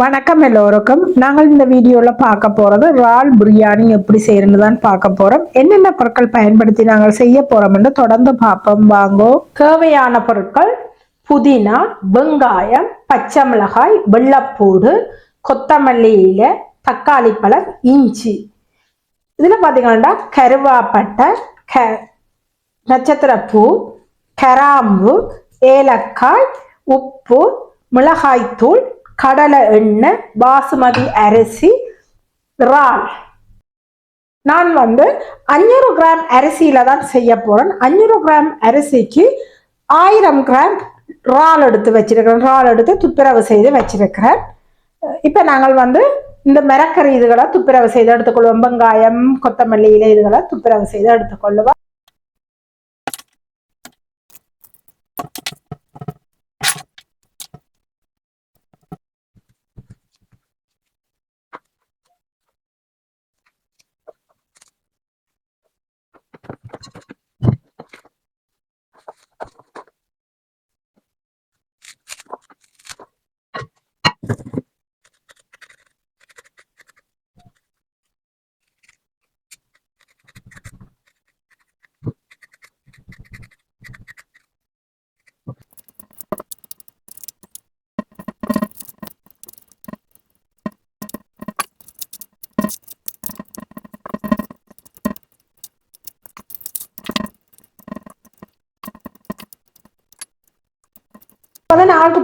வணக்கம் எல்லோருக்கும். நாங்கள் இந்த வீடியோவில் பார்க்க போகிறது ரால் பிரியாணி எப்படி செய்யறது தான் பார்க்க போகிறோம் என்னென்ன பொருட்கள் பயன்படுத்தி நாங்கள் செய்ய போகிறோம்னு தொடர்ந்து பார்ப்போம். வாங்கோ. தேவையான பொருட்கள் புதினா வெங்காயம் பச்சை மிளகாய் வெள்ளப்பூடு கொத்தமல்லி இலை தக்காளி பழம் இஞ்சி. இதில் பார்த்தீங்கன்னா கருவாப்பட்டை க நட்சத்திரப்பூ கராம்பு ஏலக்காய் உப்பு மிளகாய்த்தூள் கடலை எண்ணெய் பாசுமதி அரிசி இறால். நான் வந்து அஞ்சூறு கிராம் அரிசியில தான் செய்ய போறேன். அஞ்சூறு கிராம் அரிசிக்கு ஆயிரம் கிராம் இறால் எடுத்து வச்சிருக்கிறேன். இறால் எடுத்து துப்புரவு செய்து வச்சிருக்கிறேன். இப்போ நாங்கள் வந்து இந்த மிரக்கறி இதுகளை துப்புரவு செய்து எடுத்துக்கொள்வோம். வெங்காயம் கொத்தமல்லி இலை இதுகளை துப்புரவு செய்து எடுத்துக்கொள்ளுவோம்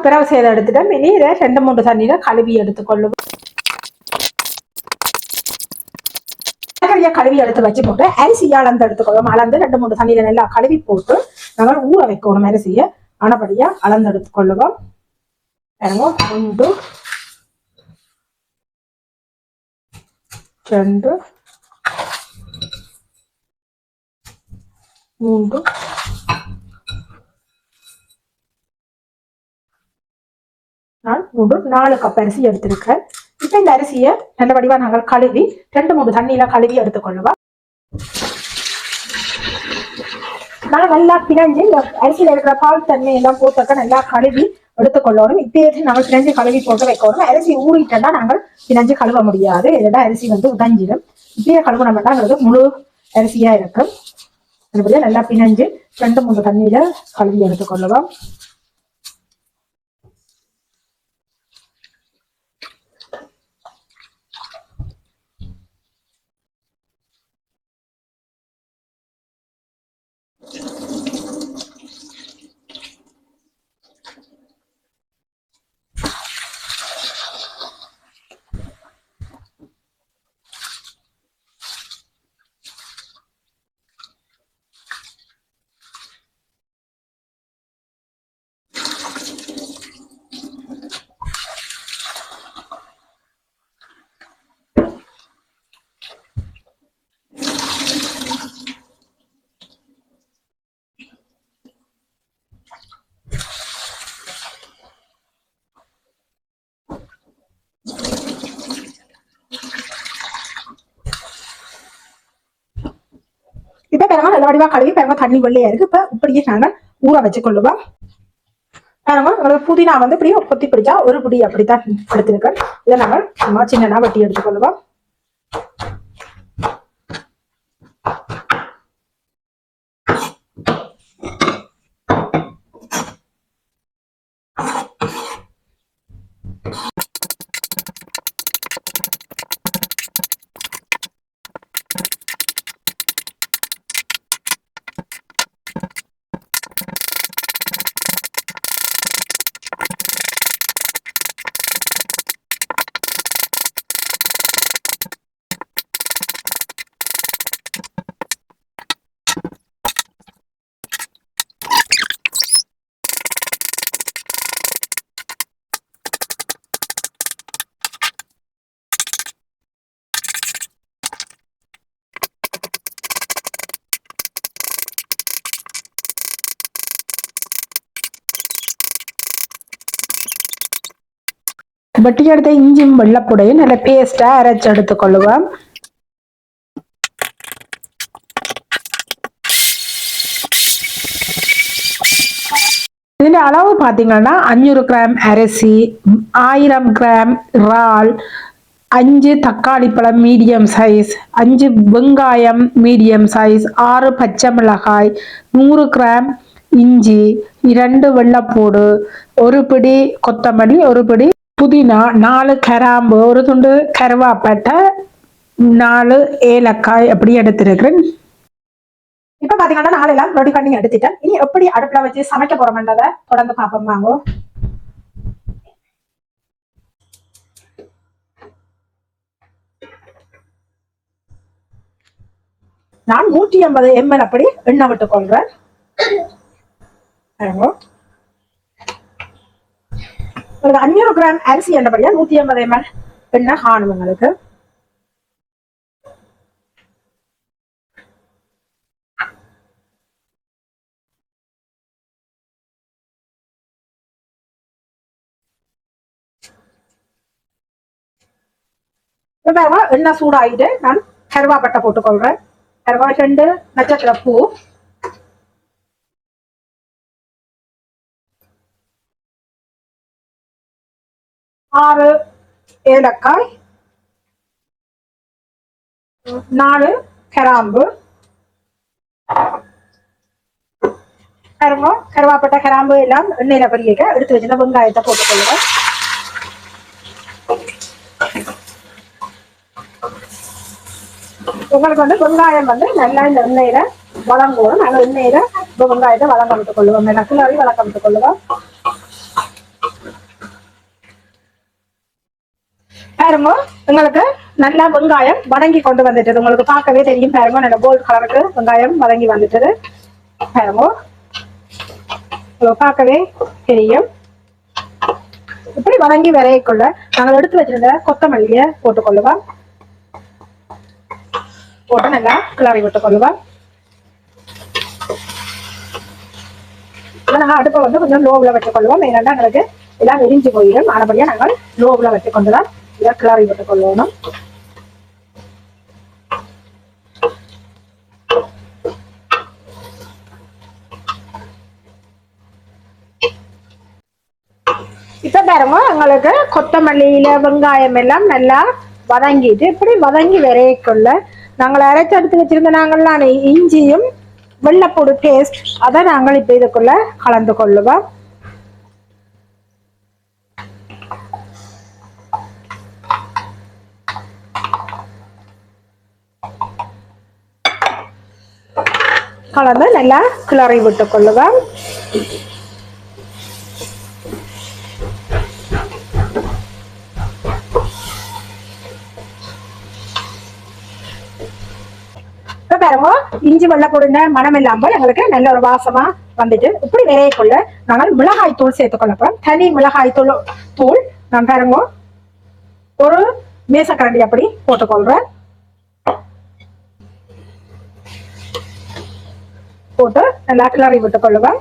இப்போதான் நாளுக்கு பிறகு செய்த இனி இதை ரெண்டு மூன்று தண்ணியில கழுவி எடுத்துக்கொள்ளும் கழுவி எடுத்து வச்சு போட்டு அரிசியை அளந்து எடுத்துக்கொள்ளும் அளந்து ரெண்டு மூணு தண்ணியில நல்லா கழுவி போட்டு நாங்கள் ஊற வைக்கணும் அரிசியை ஆனபடியா அளந்து எடுத்துக்கொள்ளுவோம். ஒன்று ரெண்டு மூன்று நான் மூன்று நாலு கப் அரிசி எடுத்திருக்கேன் இப்போ இந்த அரிசியை நல்ல வடிவா நாங்கள் கழுவி ரெண்டு மூணு தண்ணியில கழுவி எடுத்துக்கொள்ளுவா நான் நல்லா பிணைஞ்சு இந்த அரிசியில இருக்கிற பால் தண்ணி எல்லாம் போட்டுக்க நல்லா கழுவி எடுத்துக்கொள்ளணும். இப்பயே நாங்கள் பிணைஞ்சு கழுவி போட்டு வைக்கணும். அரிசி ஊறிட்டா நாங்கள் பிணைஞ்சு கழுவ முடியாது. இல்லைன்னா அரிசி வந்து உதஞ்சிடும் இப்பயே கழுவணும்னாங்கிறது முழு அரிசியா இருக்கும். அதுபடியா நல்லா பிணைஞ்சு ரெண்டு மூணு தண்ணியில கழுவி எடுத்துக்கொள்ளுவோம் இப்ப பாருங்க நல்ல வடிவா கழுவி பாருங்க தண்ணி வெள்ளையா இருக்கு. இப்ப இப்படியே நாங்கள் ஊற வச்சு கொள்ளுவோம் புதினா வந்து இப்படியே கொத்தி பிடிச்சா ஒரு பிடி அப்படித்தான் எடுத்திருக்கேன். இதை நாங்கள் சும்மா சின்னனா வெட்டி எடுத்துக்கொள்ளுவோம். வெட்டி எடுத்த இஞ்சியும் வெள்ளப்புடையும் நல்ல பேஸ்டா அரைச்சு எடுத்துக்கொள்ளுவோம் ഇതിന്റെ அளவு பார்த்தீங்கன்னா அஞ்சூறு கிராம் அரிசி ஆயிரம் கிராம் இறால் அஞ்சு தக்காளி பழம் மீடியம் சைஸ் அஞ்சு வெங்காயம் மீடியம் சைஸ் ஆறு பச்சை மிளகாய் நூறு கிராம் இஞ்சி இரண்டு வெள்ளைப்பூடு ஒரு பிடி கொத்தமல்லி ஒரு பிடி புதினா நாலு கராம்பு ஒரு துண்டு கருவாப்பட்டை நாலு ஏலக்காய் அப்படி எடுத்திருக்கிறேன். இப்ப பாத்தீங்கன்னா நாளை எல்லாம் ரெடி பண்ணி எடுத்துட்டேன். இனி எப்படி அடுப்புல வச்சு சமைக்க போறோம்ன்றத தொடர்ந்து பார்ப்போம். வாங்க. நான் நூற்றி ஐம்பது எம்எல் அப்படி எண்ணெய் விட்டு கொள்றேன் உங்களுக்கு அஞ்சூறு கிராம் அரிசி என்றபடியா நூத்தி ஐம்பது எம்எல் எண்ணெய் காணும் உங்களுக்கு எண்ணெய் சூடாயிட்டு நான் கருவாப்பட்டை போட்டுக்கொள்றேன். கருவா ரெண்டு நட்சத்திர பூ ஆறு ஏலக்காய். நாலு கிராம்பு. கரும்பு கருவாப்பட்ட கிராம்பு எல்லாம் எண்ணெயில பொரிக்க எடுத்து வச்சிருந்த வெங்காயத்தை போட்டுக்கொள்ளுங்க. உங்களுக்கு வந்து வெங்காயம் வந்து நல்லா இந்த எண்ணெயில வளங்கணும் நாங்கள் எண்ணெயில வெங்காயத்தை வளங்க விட்டுக் கொள்ளுவோம் நல்லா கிளறி வளர்க்க விட்டுக் கொள்ளுவோம் பாருங்க. உங்களுக்கு நல்லா வெங்காயம் வதங்கி கொண்டு வந்துட்டது. உங்களுக்கு பார்க்கவே தெரியும் பாருங்க. நல்ல கோல்டு கலருக்கு வெங்காயம் வதங்கி வந்துட்டது. பாருங்க. உங்களுக்கு பார்க்கவே தெரியும். இப்படி வதங்கி விரையக்குள்ள நாங்கள் எடுத்து வச்சிருந்த கொத்தமல்லியை போட்டுக்கொள்ளுவோம். போட்டு நல்லா கிளறி விட்டு கொள்ளுவோம் நாங்கள் அடுப்பை வந்து கொஞ்சம் லோவில் வச்சுக்கொள்வோம் ஏன்னா எங்களுக்கு எல்லாம் விரிஞ்சு போயிடும். ஆனபடியாக நாங்கள் லோவில் வச்சுக்கொண்டு தான் இதை கிளறி விட்டு கொள்ளணும் இப்ப பாருங்க எங்களுக்கு கொத்தமல்லியில வெங்காயம் எல்லாம் நல்லா வதங்கிட்டு இப்படி வதங்கி வரையக்குள்ள நாங்கள் அரைச்சு எடுத்து வச்சிருந்த நாங்கள்லாம் இஞ்சியும் வெள்ளப்பூடு டேஸ்ட் அதை நாங்கள் இப்ப இதுக்குள்ள கலந்து கொள்ளுவோம். கலந்து நல்லா கிளறி விட்டு கொள்ளுவோம் இப்ப பாருங்க இஞ்சி வெள்ளை பொருண்ட மனம் இல்லாமல் எங்களுக்கு நல்ல ஒரு வாசமா வந்துட்டு இப்படி விரையக்குள்ள நாங்கள் மிளகாய் தூள் சேர்த்துக்கொள்ள போறோம். தனி மிளகாய் தூள் தூள் நான் பாருங்க ஒரு மேசக்கரண்டி அப்படி போட்டுக்கொள்றேன் போட்டு நல்லா கிளறி விட்டுக்கொள்ளுவேன்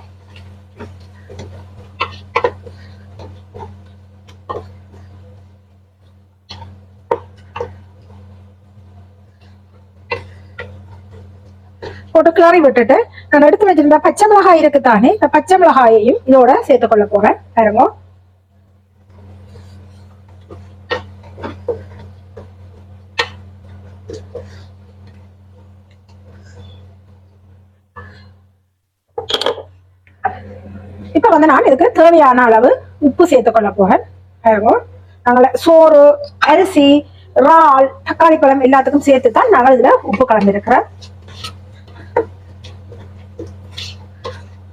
போட்டு கிளறி விட்டுட்டு நான் எடுத்து வச்சிருந்த பச்சை மிளகாய் இருக்கு தானே இந்த பச்சை மிளகாயையும் இதோட சேர்த்துக்கொள்ள போறேன். பாருங்க. வந்து நான் இதுக்கு தேவையான அளவு உப்பு சேர்த்துக்கொள்ள கொள்ள போறேன் நாங்கள சோறு அரிசி இறால் தக்காளி பழம் எல்லாத்துக்கும் சேர்த்து தான் நாங்கள் இதுல உப்பு கலந்துருக்கிறேன்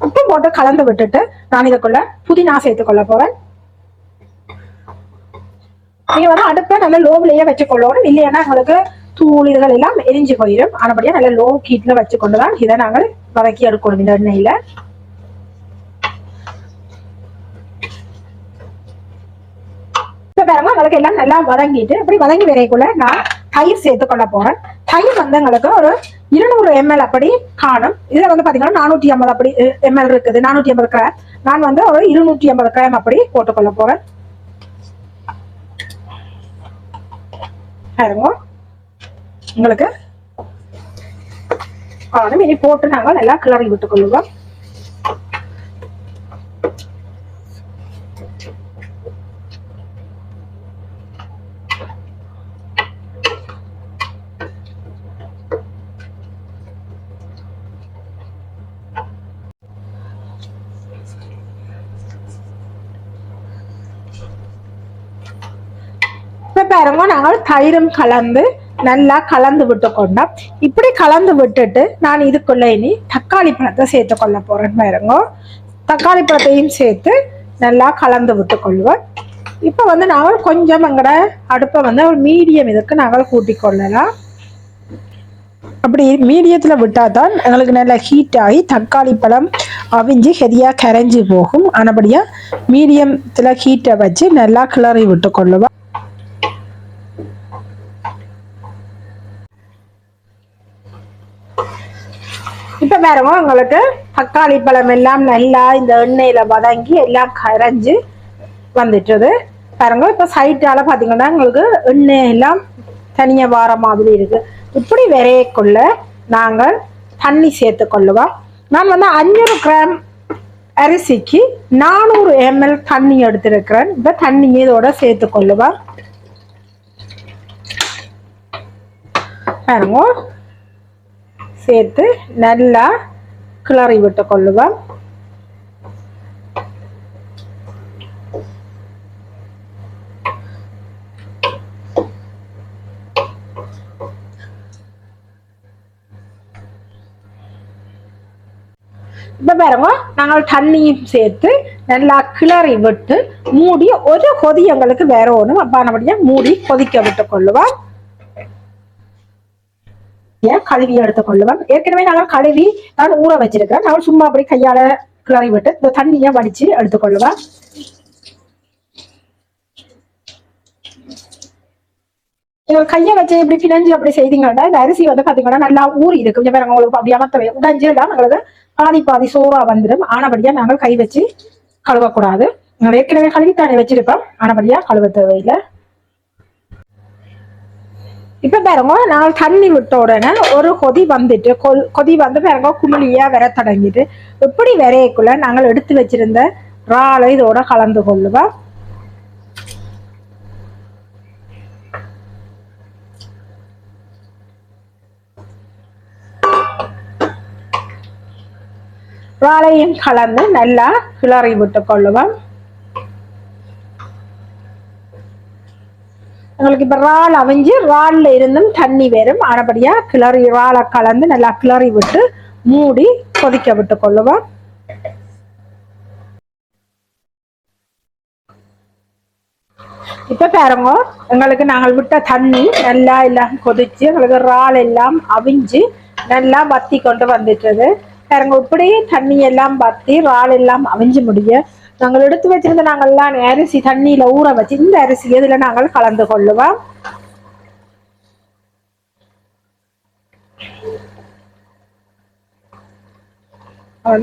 உப்பு போட்டு கலந்து விட்டுட்டு நான் இதுக்குள்ள புதினா சேர்த்துக்கொள்ள கொள்ள நீங்க வந்து அடுப்பை நல்ல லோவிலேயே வச்சுக்கொள்ளணும்? இல்லைன்னா உங்களுக்கு தூள் இதுகள் எல்லாம் எரிஞ்சு போயிடும் ஆனபடியா நல்ல லோ கீட்ல வச்சு கொண்டுதான் இதை நாங்கள் வதக்கி எடுக்கணும் இந்த எண்ணெயில. பாருங்க உங்களுக்கு எல்லாம் நல்லா வதங்கிட்டு அப்படி வதங்கி வரைக்குள்ள நான் தயிர் சேர்த்து கொள்ள போறேன். தயிர் வந்து எங்களுக்கு ஒரு இருநூறு எம்எல் அப்படி காணும். இதுல வந்து பாத்தீங்கன்னா நானூத்தி ஐம்பது அப்படி எம்எல் இருக்குது. நானூத்தி ஐம்பது கிராம் நான் வந்து ஒரு இருநூற்றி ஐம்பது கிராம் அப்படி போட்டுக்கொள்ள போறேன். பாருங்க. உங்களுக்கு காணும். இனி போட்டு நாங்கள் நல்லா கிளறி விட்டுக் இப்போ பாருங்க நாங்கள் தயிரும் கலந்து நல்லா கலந்து விட்டு கொண்டோம் இப்படி கலந்து விட்டுட்டு நான் இதுக்குள்ள இனி தக்காளி பழத்தை சேர்த்து கொள்ள போறேன் பாருங்க தக்காளி பழத்தையும் சேர்த்து நல்லா கலந்து விட்டு கொள்வோம் இப்போ வந்து நாங்கள் கொஞ்சம் எங்கட அடுப்பை வந்து ஒரு மீடியம் இதுக்கு நாங்கள் கூட்டி கொள்ளலாம் அப்படி மீடியத்தில் விட்டால் தான் எங்களுக்கு நல்லா ஹீட் ஆகி தக்காளி பழம் அவிஞ்சு ஹெதியாக கரைஞ்சி போகும் ஆனபடியாக மீடியத்தில் ஹீட்டை வச்சு நல்லா கிளறி விட்டு கொள்ளுவோம் இப்போ பாருங்க உங்களுக்கு தக்காளி பழம் எல்லாம் நல்லா இந்த எண்ணெயில் வதங்கி எல்லாம் கரைஞ்சு வந்துட்டது. பாருங்க இப்போ சைட்டால பார்த்தீங்கன்னா உங்களுக்கு எண்ணெய் எல்லாம் தனியாக வார மாதிரி இருக்கு. இப்படி விரையக்குள்ள நாங்கள் தண்ணி சேர்த்து கொள்ளுவோம். நான் வந்து அஞ்சூறு கிராம் அரிசிக்கு நானூறு எம்எல் தண்ணி எடுத்திருக்கிறேன். இப்போ தண்ணி இதோட சேர்த்து கொள்ளுவேன் பாருங்க சேர்த்து நல்லா கிளறி விட்டு கொள்ளுவோம். இப்போ பாருங்க நாங்கள் தண்ணியும் சேர்த்து நல்லா கிளறி விட்டு மூடி ஒரு கொதி எங்களுக்கு வேற ஒன்றும் அப்பானபடியாக மூடி கொதிக்க விட்டு கொள்ளுவோம். கழுவி எடுத்துக்கொள்ளுவோம் ஏற்கனவே நாங்கள் கழுவி நான் ஊற வச்சிருக்கேன் நாங்கள் சும்மா அப்படி கையால கிளறி விட்டு இந்த தண்ணியை வடிச்சு எடுத்துக்கொள்ளுவேன் நீங்கள் கையை வச்சு இப்படி பிணைஞ்சு அப்படி செய்தீங்கன்னா இந்த அரிசி வந்து பாத்தீங்கன்னா நல்லா ஊறி இருக்கு. கொஞ்சம் உங்களுக்கு அப்படி அமர்த்தவே உடைஞ்சு எல்லாம் எங்களுக்கு பாதி பாதி சோறா வந்துடும் ஆனபடியா நாங்கள் கை வச்சு கழுவக்கூடாது. ஏற்கனவே கழுவி தானே வச்சிருப்போம் ஆனபடியா கழுவ தேவையில்லை. இப்ப பாருங்க நாங்கள் தண்ணி விட்ட உடனே ஒரு கொதி வந்துட்டு கொதி வந்து பாருங்க குமிழியா வர தொடங்கிட்டு இப்படி வரையக்குள்ள நாங்கள் எடுத்து வச்சிருந்த ராலை இதோட கலந்து கொள்ளுவோம் ராலையும் கலந்து நல்லா கிளறி விட்டு கொள்ளுவோம். எங்களுக்கு இப்ப இறால் அவிஞ்சு இறால்ல இருந்தும் தண்ணி வரும் ஆனபடியா கிளறி இறாலை கலந்து நல்லா கிளறி விட்டு மூடி கொதிக்க விட்டு கொள்ளுவோம். இப்ப பாருங்க எங்களுக்கு நாங்கள் விட்ட தண்ணி நல்லா எல்லாம் கொதிச்சு எங்களுக்கு இறால் எல்லாம் அவிஞ்சு நல்லா வத்தி கொண்டு வந்துட்டது. பாருங்க இப்படி தண்ணி எல்லாம் வத்தி இறால் எல்லாம் அவிஞ்சு முடியும் நாங்கள் எடுத்து வச்சிருந்த நாங்கள்லாம் அரிசி தண்ணியில ஊற வச்சு இந்த அரிசி எதுல நாங்கள் கலந்து கொள்ளுவோம்?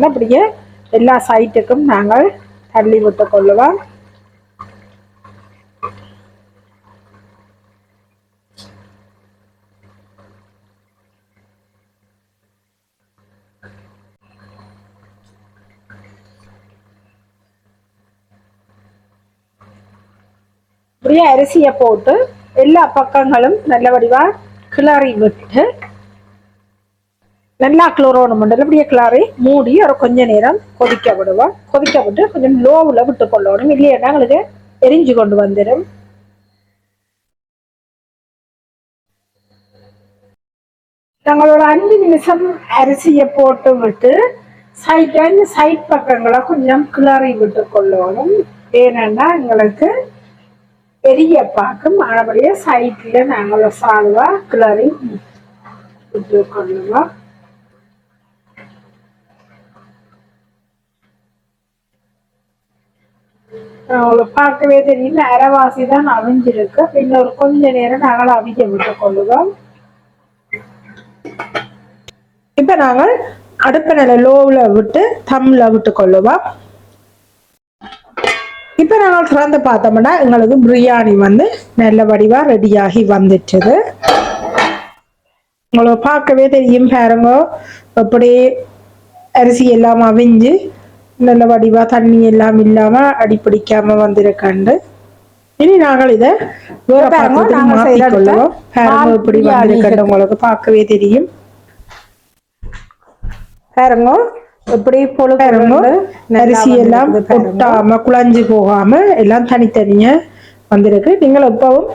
அப்படியே எல்லா சைட்டுக்கும் நாங்கள் தள்ளி விட்டு கொள்ளுவோம். இப்படியே அரிசியை போட்டு எல்லா பக்கங்களும் நல்ல வடிவா கிளறி விட்டு நல்லா கிளறணும் இப்படியே கிளறி மூடி ஒரு கொஞ்ச நேரம் கொதிக்க விடுவோம். கொதிக்க விட்டு கொஞ்சம் லோவில் விட்டு கொள்ளணும். இல்லையா எங்களுக்கு எரிஞ்சு கொண்டு வந்துடும் நாங்களோட அஞ்சு நிமிஷம் அரிசியை போட்டு விட்டு சைட் சைட் பக்கங்களை கொஞ்சம் கிளறி விட்டு கொள்ளணும். ஏனென்னா எங்களுக்கு பெரிய பாக்கும் மறுபடியும் சைட்ல நாங்கள் சால்வா கிளறி விட்டு கொள்ளுவோம் உங்களுக்கு பார்க்கவே தெரியல அரைவாசி தான் அவிஞ்சிருக்கு. பின்னர் கொஞ்ச நேரம் நாங்கள் அவிக்க விட்டு கொள்ளுவோம் இப்ப நாங்கள் அடுப்பு நிலை லோவில் விட்டு தம்ல விட்டு கொள்ளுவோம் இப்போ நாங்கள் திறந்து பார்த்தோம்னா எங்களுக்கு பிரியாணி வந்து நல்ல வடிவாக ரெடியாகி வந்துட்டுது. உங்களுக்கு பார்க்கவே தெரியும் பாருங்க. அப்படியே அரிசி எல்லாம் அவிஞ்சு நல்ல வடிவாக தண்ணி எல்லாம் இல்லாமல் அடிப்பிடிக்காம வந்திருக்காண்டு. இனி நாங்கள் இதை வேற பாருங்க, பாத்திரத்துக்கு நாங்க செய்த மாற்றிக் கொள்ளுவோம். அடுத்த பாருங்க இப்படி பிரியாணி வந்திருக்கண்டு உங்களுக்கு பார்க்கவே தெரியும். பாருங்க. எப்படி பொழுது அரிசி எல்லாம் கொட்டாம குழஞ்சு போகாம எல்லாம் தனித்தனியா வந்திருக்கு. நீங்கள் எப்பவும்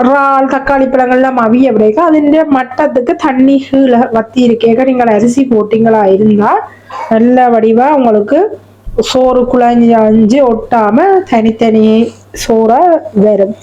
இறால் தக்காளி பழங்கள்லாம் அவிய விடைக்க அதில் மட்டத்துக்கு தண்ணி கீழே வத்தி இருக்கேக்க நீங்கள் அரிசி போட்டீங்களா இருந்தால் நல்ல வடிவா உங்களுக்கு சோறு குழஞ்சு அஞ்சு ஒட்டாம தனித்தனி சோறாக வரும்.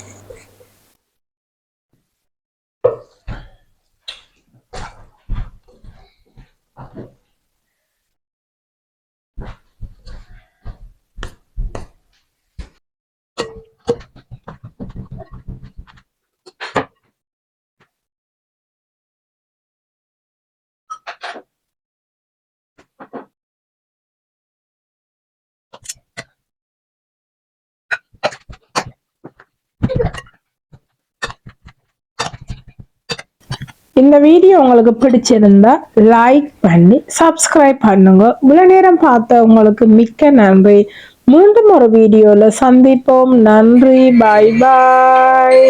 இந்த வீடியோ உங்களுக்கு பிடிச்சிருந்தா லைக் பண்ணி சப்ஸ்கிரைப் பண்ணுங்க. இவ்வளவு நேரம் பார்த்த உங்களுக்கு மிக்க நன்றி. மீண்டும் ஒரு வீடியோல சந்திப்போம். நன்றி. பாய் பாய்